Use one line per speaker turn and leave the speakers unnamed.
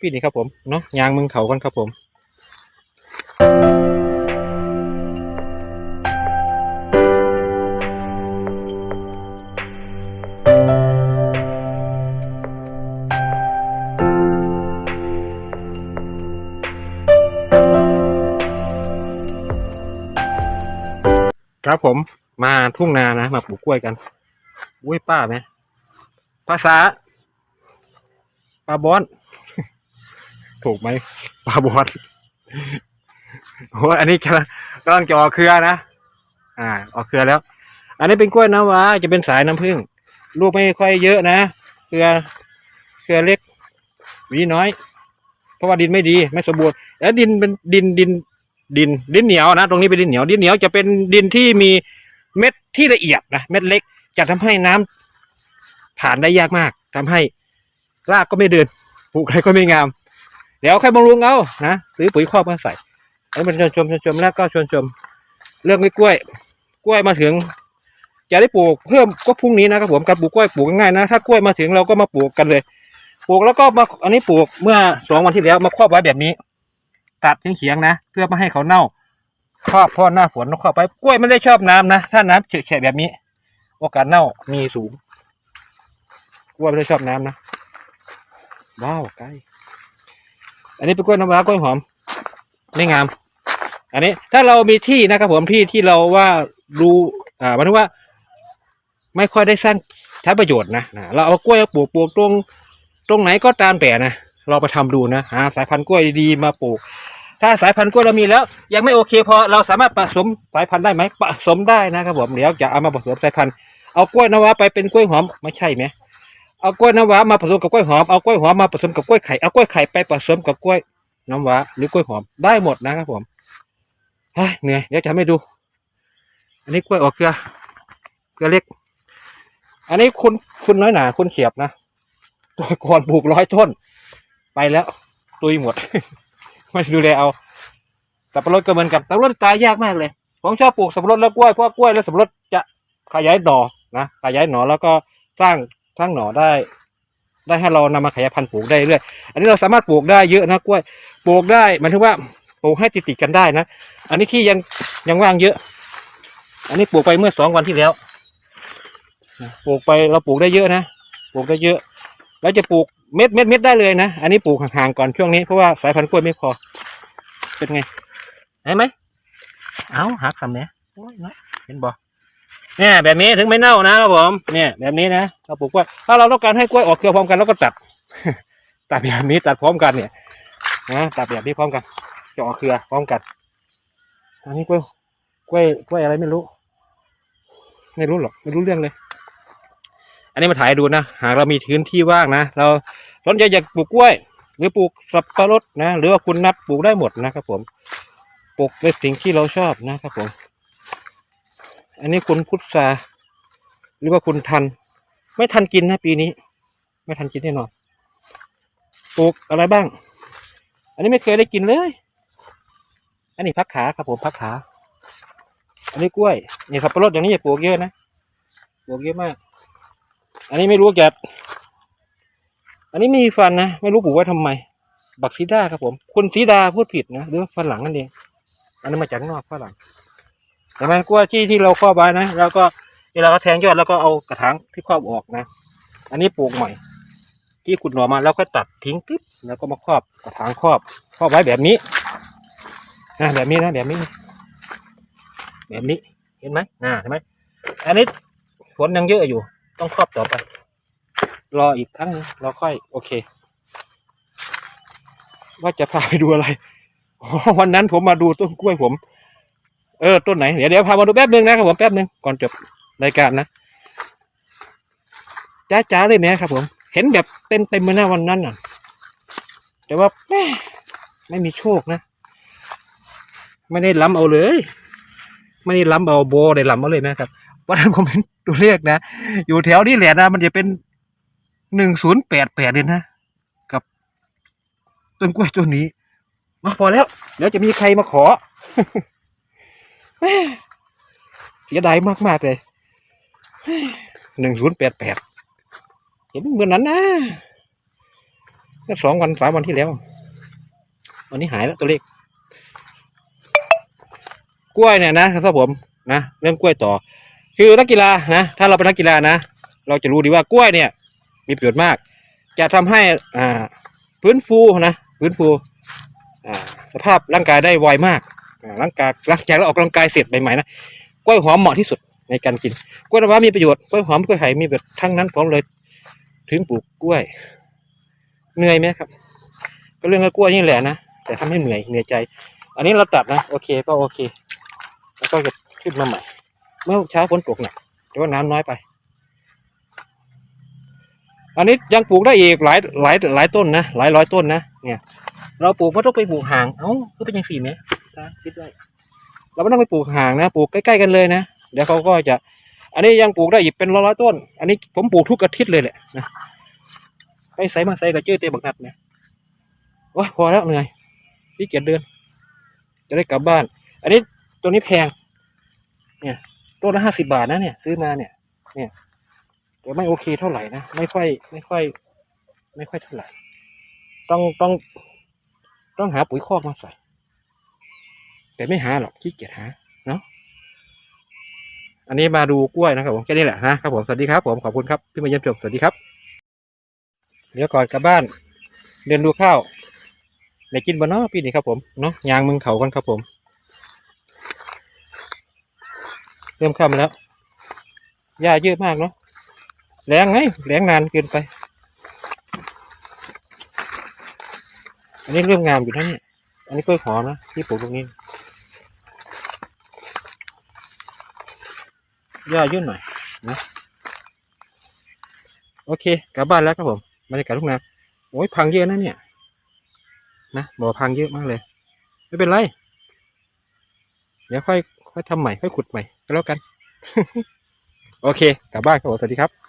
พี่นี่ครับผมเนาะยางมึงเขากันครับผมครับผมมาทุ่งนานะ มาปลูกกล้วยกัน อุ้ยป้าไหมภาษาปลาบอน ถูกไหมปลาบอนโอ้อันนี้กำลังกำลังจะออกเครือนะอ่า ออกเครือแล้ว อันนี้เป็นกล้วยน้ำว้าจะเป็นสายน้ำผึ้งลูกไม่ค่อยเยอะนะเครือเครือเล็กหวีน้อย เพราะว่าดินไม่ดีไม่สมบูรณ์แล้วดินเป็นดินดินดินดินเหนียวนะ ตรงนี้เป็นดินเหนียว ดินเหนียวจะเป็นดินที่มีเม็ดที่ละเอียดนะเม็ดเล็กจะทำให้น้ำผ่านได้ยากมากทำให้รากก็ไม่เดินปลูกอะไรก็ไม่งาม เดี๋ยวใครบำรุงเอานะหรือปุ๋ยคอกมาใส่แล้วมันชวนชมชวนชมแล้วก็ชวนชม เรื่องกล้วย กล้วยมาถึง จะได้ปลูกเพิ่มก็พรุ่งนี้นะครับผมการปลูกกล้วยปลูกง่ายนะถ้ากล้วยมาถึงเราก็มาปลูกกันเลย ปลูกแล้วก็มาอันนี้ปลูกเมื่อสองวันที่แล้วมาครอบไว้แบบนี้ ตัดเฉียงๆนะ เพื่อไม่ให้เขาเน่าครอบเพราะหน้าฝนต้องครอบไปกล้วยไม่ได้ชอบน้ำนะถ้าน้ำเฉะแบบนี้ โอกาสเน่ามีสูงกล้วยไม่ได้ชอบน้ำนะว้าวใกล อันนี้เป็นกล้วยน้ำว้ากล้วยหอมไม่งาม อันนี้ถ้าเรามีที่นะครับผมที่ที่เราว่ารู้อ่าหมายถึงว่า ไม่ค่อยได้สร้างใช้ประโยชน์นะนะเราเอากล้วยปลูกปลูกตรงตรงไหนก็ตามแต่นะเราไปทำดูนะหาสายพันธุ์กล้วยดีๆมาปลูก ถ้าสายพันธุ์กล้วยเรามีแล้ว ยังไม่โอเคพอเราสามารถผสมสายพันธุ์ได้ไหมผสมได้นะครับผมเดี๋ยวจะเอามาผสมสายพันธุ์เอากล้วยน้ำว้าไปเป็นกล้วยหอมไม่ใช่ไหม เอากล้วยน้ำว้ามาผสมกับกล้วยหอม เอากล้วยหอมมาผสมกับกล้วยไข่ เอากล้วยไข่ไปผสมกับกล้วยน้ำว้าหรือกล้วยหอมได้หมดนะครับผมเฮ้ยเหนื่อยเดี๋ยวจะให้ดู อันนี้กล้วยออกเครือเครือเล็ก อันนี้คุณคุณน้อยหนาคุณเขียบนะตัวก่อนปลูกร้อยต้น ไปแล้วตุยหมด ไม่ดูแลเอาสับปะรดก็เหมือนกันสับปะรดตายยากมากเลยผมชอบปลูกสับปะรดแล้วกล้วยเพราะกล้วยแล้วสับปะรดจะขยายหน่อนะขยายหน่อแล้วก็สร้าง สร้างหน่อได้ ได้ให้เรานำมาขยายพันธุ์ปลูกได้เรื่อยอันนี้เราสามารถปลูกได้เยอะนะกล้วยปลูกได้หมายถึงว่าปลูกให้ติดติดกันได้นะอันนี้ที่ยังยังว่างเยอะ อันนี้ปลูกไปเมื่อสองวันที่แล้วปลูกไปเราปลูกได้เยอะนะปลูกได้เยอะ แล้วจะปลูกเม็ดเม็ดเม็ดได้เลยนะ อันนี้ปลูกห่างๆก่อนช่วงนี้เพราะว่าสายพันธุ์กล้วยไม่พอ เป็นไงเห็นไหมเอาหักคำเนี้ยเนาะเห็นบ่ เนี่ยแบบนี้ถึงไม่เน่านะครับผมเนี่ยแบบนี้นะเราปลูกกล้วยถ้าเราต้องการให้กล้วยออกเครือพร้อมกันเราก็ตัดตัดแบบนี้ตัดพร้อมกันเนี่ยนะตัดแบบนี้พร้อมกันจะออกเครือพร้อมกัน อันนี้กล้วยกล้วยกล้วยอะไรไม่รู้ ไม่รู้หรอกไม่รู้เรื่องเลย อันนี้มาถ่ายดูนะหากเรามีพื้นที่ว่างนะเราสนใจอยากปลูกกล้วย หรือปลูกสับปะรดนะ หรือว่าคุณนัดปลูกได้หมดนะครับผมปลูกเป็นสิ่งที่เราชอบนะครับผม อันนี้คุณพุทราหรือว่าคุณทัน ไม่ทันกินนะปีนี้ ไม่ทันกินแน่นอนปลูกอะไรบ้าง อันนี้ไม่เคยได้กินเลย อันนี้พักขาครับผมพักขา อันนี้กล้วยนี่สับปะรดอย่างนี้อย่าปลูกเยอะนะปลูกเยอะมาก อันนี้ไม่รู้แกอันนี้ไม่มีฟันนะไม่รู้ปลูกไว้ทำไม บักซีดาครับผม คุณซีดาพูดผิดนะหรือว่าฟันหลังนั่นเองอันนี้มาจากนอกฝรั่ง แต่มันกล้วยที่ที่เราครอบไว้นะแล้วก็เวลาเราแทงยอดแล้วก็เอากระถางที่ครอบออกนะ อันนี้ปลูกใหม่ที่ขุดหน่อมาแล้วก็ตัดทิ้งปิ๊บแล้วก็มาครอบกระถางครอบครอบไว้แบบนี้นะแบบนี้นะแบบนี้ แบบนี้เห็นไหมอ่าเห็นไหมอันนี้ฝนยังเยอะอยู่ ต้องครอบต่อไป รออีกครั้งหนึ่งรอค่อย โอเค ว่าจะพาไปดูอะไรวันนั้นผมมาดูต้นกล้วยผม เออต้นไหนเดี๋ยวเดี๋ยวพามาดูแป๊บหนึ่งนะครับผมแป๊บหนึ่งก่อนจบรายการนะจ้าจ้าเลยไหมครับผม เห็นแบบเต็มเต็มเลยนะวันนั้นน่ะ แต่ว่าแม่ไม่มีโชคนะ ไม่ได้ล้ำเอาเลย ไม่ได้ล้ำเอาโบได้ล้ำเอาเลยนะครับวันนั้นผมเห็นตัวเลขนะ อยู่แถวนี้แหละนะ มันจะเป็นหนึ่งศูนย์แปดแปดเลยนะ กับต้นกล้วยต้นนี้ มาพอแล้ว เดี๋ยวจะมีใครมาขอ เสียดายมากๆเลยหนึ่งศูนย์แปดแปดเห็นเหมือนนั้นนะก็สองวันสามวันที่แล้ว วันนี้หายแล้วตัวเลขกล้วยเนี่ยนะครับผมนะเรื่องกล้วยต่อ คือนักกีฬานะถ้าเราเป็นนักกีฬานะ เราจะรู้ดีว่ากล้วยเนี่ย มีประโยชน์มาก จะทำให้อ่าฟื้นฟูนะฟื้นฟูอ่าสภาพร่างกายได้ไวมาก ร่างกายหลังจากเราออกกำลังกายเสร็จใหม่ๆนะกล้วยหอมเหมาะที่สุดในการกินกล้วยน้ำว้ามีประโยชน์กล้วยหอมกล้วยไข่มีประโยชน์ทั้งนั้นผมเลย ถึงปลูกกล้วยเหนื่อยไหมครับ ก็เรื่องกล้วยนี่แหละนะแต่ทำให้เหนื่อยเหนื่อยใจ อันนี้เราตัดนะโอเคก็โอเค แล้วก็จะขึ้นมาใหม่ เมื่อเช้าฝนตกหนักแต่ว่าน้ำน้อยไป อันนี้ยังปลูกได้อีกหลายหลายหลายต้นนะหลายร้อยต้นนะเนี่ย เราปลูกไม่ต้องไปปลูกห่างเอ้าก็เป็นยังสี่ไหมตาคิดได้เราไม่ต้องไปปลูกห่างนะปลูกใกล้ๆกันเลยนะเดี๋ยวเขาก็จะ อันนี้ยังปลูกได้อีกเป็นร้อยๆต้น อันนี้ผมปลูกทุกอาทิตย์เลยแหละนะไปใส่มาใส่กับเจื้อเตะบักนัดเนี่ยว้าพอแล้วเหนื่อยพี่เกียจเดิน จะได้กลับบ้าน อันนี้ตัวนี้แพง เนี่ยต้นละห้าสิบาทนะเนี่ยซื้อมาเนี่ย เนี่ยแต่ไม่โอเคเท่าไหร่นะไม่ค่อย ไม่ค่อย ไม่ค่อยเท่าไหร่ ต้องต้องต้องหาปุ๋ยคอกมาใส่ แต่ไม่หาหรอกขี้เกียจหาเนาะอันนี้มาดูกล้วยนะครับผมแค่นี้แหละนะครับผมสวัสดีครับผมขอบคุณครับที่มาเยี่ยมชมสวัสดีครับ เดี๋ยวก่อนกลับบ้าน เดินดูข้าวได้กินบ่เนาะพี่นี่ครับผมเนาะยางมึงเขากันครับผม เริ่มค่ำแล้วหญ้าเยอะมากเนาะแรงไงแรงนานเกินไปอันนี้เริ่มงามอยู่นะเนี่ยอันนี้กล้วยหอมนะที่ปลูกตรงนี้ ย้าเยอะหน่อยนะโอเคกลับบ้านแล้วครับผมบรรยากาศทุ่งนาโอ้ยพังเยอะนะเนี่ยนะบ่อพังเยอะมากเลย ไม่เป็นไร เดี๋ยวค่อยค่อยทำใหม่ค่อยขุดใหม่ก็แล้วกัน โอเค กลับบ้านครับผมสวัสดีครับ